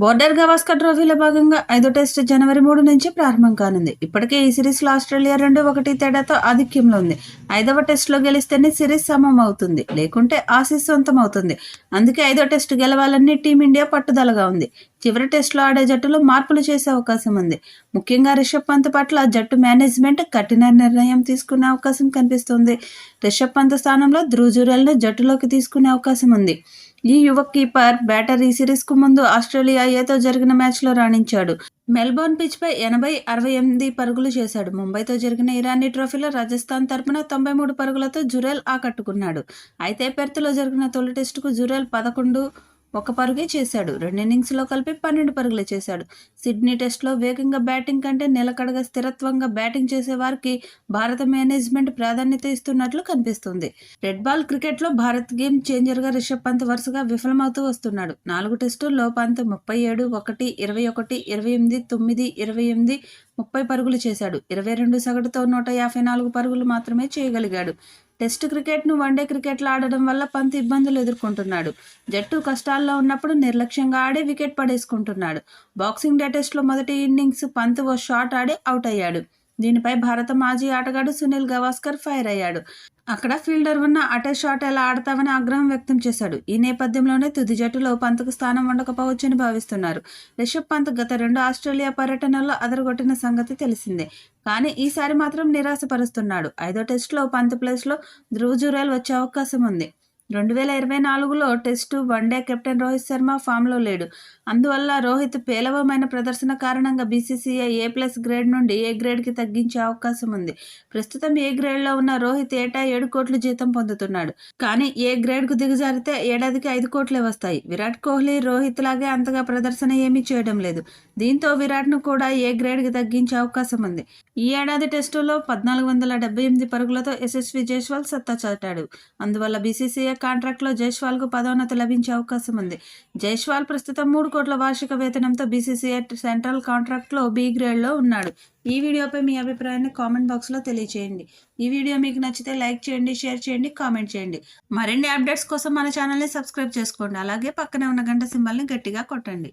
Border Gavaskar ట్రోఫీలో భాగంగా ఐదో టెస్ట్ జనవరి మూడు నుంచి ప్రారంభం కానుంది. ఇప్పటికే ఈ సిరీస్లో ఆస్ట్రేలియా రెండు ఒకటి తేడాతో ఆధిక్యంలో ఉంది. ఐదవ టెస్ట్లో గెలిస్తేనే సిరీస్ సమం అవుతుంది లేకుంటే ఆశీస్ సొంతం అవుతుంది అందుకే ఐదో టెస్ట్ గెలవాలని టీమిండియా పట్టుదలగా ఉంది. చివరి టెస్ట్లో ఆడే జట్టులో మార్పులు చేసే అవకాశం ఉంది. ముఖ్యంగా రిషబ్ పంత్ పట్ల జట్టు మేనేజ్మెంట్ కఠిన నిర్ణయం తీసుకునే అవకాశం కనిపిస్తుంది. రిషబ్ పంత్ స్థానంలో ధ్రుజురల్ను జట్టులోకి తీసుకునే అవకాశం ఉంది. ఈ యువ కీపర్ బ్యాటర్ ఈ సిరీస్కు ముందు ఆస్ట్రేలియా ఏతో జరిగిన మ్యాచ్లో రాణించాడు. మెల్బోర్న్ పిచ్పై ఎనభై అరవై ఎనిమిది పరుగులు చేశాడు. ముంబైతో జరిగిన ఇరానీ ట్రోఫీలో రాజస్థాన్ తరపున తొంభై మూడు పరుగులతో జురేల్ ఆకట్టుకున్నాడు. అయితే పెర్త్లో జరిగిన తొలి టెస్టుకు జురేల్ పదకొండు ఒక పరుగే చేశాడు. రెండు ఇన్నింగ్స్లో కలిపి పన్నెండు పరుగులే చేశాడు. సిడ్నీ టెస్ట్లో వేగంగా బ్యాటింగ్ కంటే నిలకడగా స్థిరత్వంగా బ్యాటింగ్ చేసే వారికి భారత మేనేజ్మెంట్ ప్రాధాన్యత ఇస్తున్నట్లు కనిపిస్తుంది. రెడ్ బాల్ క్రికెట్లో భారత్ గేమ్ చేంజర్గా రిషబ్ పంత్ వరుసగా విఫలమవుతూ వస్తున్నాడు. నాలుగు టెస్టుల్లో పంత్ ముప్పై ఏడు ఒకటి ఇరవై ఒకటి ఇరవై ఎనిమిది తొమ్మిది ఇరవై ఎనిమిది ముప్పై పరుగులు చేశాడు. ఇరవై రెండు సగటుతో నూట యాభై నాలుగు పరుగులు మాత్రమే చేయగలిగాడు. టెస్ట్ క్రికెట్ను వన్డే క్రికెట్లో ఆడడం వల్ల పంత్ ఇబ్బందులు ఎదుర్కొంటున్నాడు. జట్టు కష్టాల్లో ఉన్నప్పుడు నిర్లక్ష్యంగా ఆడి వికెట్ పడేసుకుంటున్నాడు. బాక్సింగ్ డే టెస్ట్లో మొదటి ఇన్నింగ్స్ పంత్ ఓ షాట్ ఆడి అవుట్ అయ్యాడు. దీనిపై భారత మాజీ ఆటగాడు సునీల్ గవాస్కర్ ఫైర్ అయ్యాడు. అక్కడ ఫీల్డర్ ఉన్న అటే షాట్ ఎలా ఆడతావని ఆగ్రహం వ్యక్తం చేశాడు. ఈ నేపథ్యంలోనే తుది జట్టులో పంత్కు స్థానం ఉండకపోవచ్చని భావిస్తున్నారు. రిషబ్ పంత్ గత రెండు ఆస్ట్రేలియా పర్యటనల్లో అదరగొట్టిన సంగతి తెలిసిందే. కానీ ఈసారి మాత్రం నిరాశపరుస్తున్నాడు. ఐదో టెస్టులో పంత్ ప్లేస్లో ధ్రువ్ జురేల్ వచ్చే అవకాశం ఉంది. రెండు వేల ఇరవై నాలుగులో test one day captain Rohit Sharma ఫామ్లో లేడు. అందువల్ల రోహిత్ పేలవమైన ప్రదర్శన కారణంగా బీసీసీఐ ఏ ప్లస్ గ్రేడ్ నుండి ఏ గ్రేడ్కి తగ్గించే అవకాశం ఉంది. ప్రస్తుతం ఏ గ్రేడ్లో ఉన్న రోహిత్ ఏటా ఏడు కోట్లు జీతం పొందుతున్నాడు. కానీ ఏ గ్రేడ్కు దిగజారితే ఏడాదికి ఐదు కోట్లే వస్తాయి. విరాట్ కోహ్లీ రోహిత్ లాగే అంతగా ప్రదర్శన ఏమీ చేయడం లేదు. దీంతో విరాట్ను కూడా ఏ గ్రేడ్కి తగ్గించే అవకాశం ఉంది. ఈ ఏడాది టెస్టులో పద్నాలుగు వందల డెబ్బై ఎనిమిది పరుగులతో యశస్వి జైస్వాల్ సత్తా చాటాడు. అందువల్ల బీసీసీఐ కాంట్రాక్ట్లో జైస్వాల్కు పదోన్నతి లభించే అవకాశం ఉంది. జైస్వాల్ ప్రస్తుతం మూడు కోట్ల వార్షిక వేతనంతో బీసీసీఐ సెంట్రల్ కాంట్రాక్ట్లో బి గ్రేడ్లో ఉన్నాడు. ఈ వీడియోపై మీ అభిప్రాయాన్ని కామెంట్ బాక్స్లో తెలియచేయండి. ఈ వీడియో మీకు నచ్చితే లైక్ చేయండి షేర్ చేయండి కామెంట్ చేయండి. మరిన్ని అప్డేట్స్ కోసం మన ఛానల్ని సబ్స్క్రైబ్ చేసుకోండి. అలాగే పక్కనే ఉన్న గంట సింబల్ని గట్టిగా కొట్టండి.